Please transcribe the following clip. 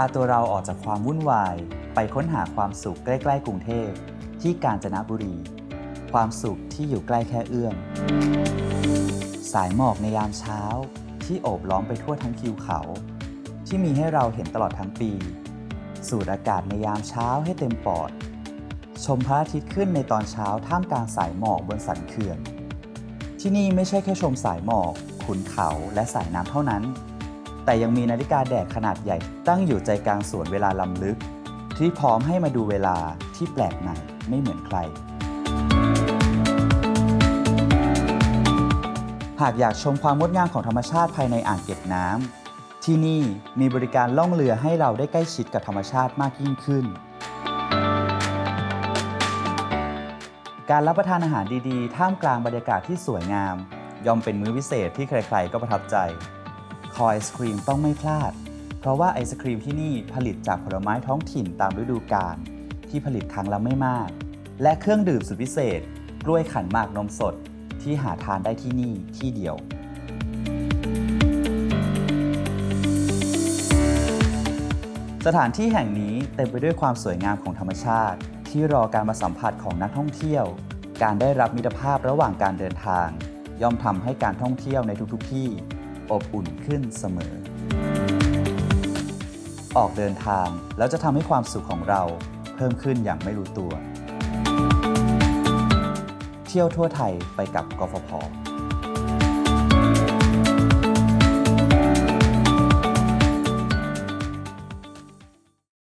าตัวเราออกจากความวุ่นวาย ไปค้นหาความสุขใกล้ ๆ กรุงเทพ ที่กาญจนบุรี ความสุขที่อยู่ใกล้แค่เอื้อม สายหมอกในยามเช้า ที่โอบล้อมไปทั่วทั้งคิวเขา ที่มีให้เราเห็นตลอดทั้งปี สูดอากาศในยามเช้าให้เต็มปอด ชมพระอาทิตย์ขึ้นในตอนเช้าท่ามกลางสายหมอกบนสันเขื่อน ที่นี่ไม่ใช่แค่ชมสายหมอก ขุนเขาและสายน้ำเท่านั้น แต่ยังมีนาฬิกาแดดขนาดใหญ่ตั้งอยู่ใจกลางสวนเวลาลำลึก ที่พร้อมให้มาดูเวลาที่แปลกใหม่ไม่เหมือนใคร หากอยากชมความงดงามของธรรมชาติภายในอ่างเก็บน้ำที่นี่มีบริการล่องเรือให้เราได้ใกล้ชิดกับธรรมชาติมากยิ่งขึ้น การรับประทานอาหารดีๆ ท่ามกลางบรรยากาศที่สวยงาม ย่อมเป็นมื้อวิเศษที่ใครๆ ก็ประทับใจ คอไอศครีมต้องไม่พลาด เพราะว่าไอศครีมที่นี่ผลิตจากผลไม้ท้องถิ่นตามฤดูกาลที่ผลิตครั้งละไม่มาก และเครื่องดื่มสุดพิเศษ กล้วยขันหมากนมสดที่หาทานได้ที่นี่ที่เดียวสถานที่แห่งนี้เต็มไปด้วยความสวยงามของธรรมชาติ ที่รอการมาสัมผัสของนักท่องเที่ยว การได้รับมิตรภาพระหว่างการเดินทาง ย่อมทำให้การท่องเที่ยวในทุกๆที่ อบอุ่นขึ้นเสมอ ออกเดินทางแล้วจะทำให้ความสุขของเราเพิ่มขึ้นอย่างไม่รู้ตัว เที่ยวทั่วไทยไปกับกฟผ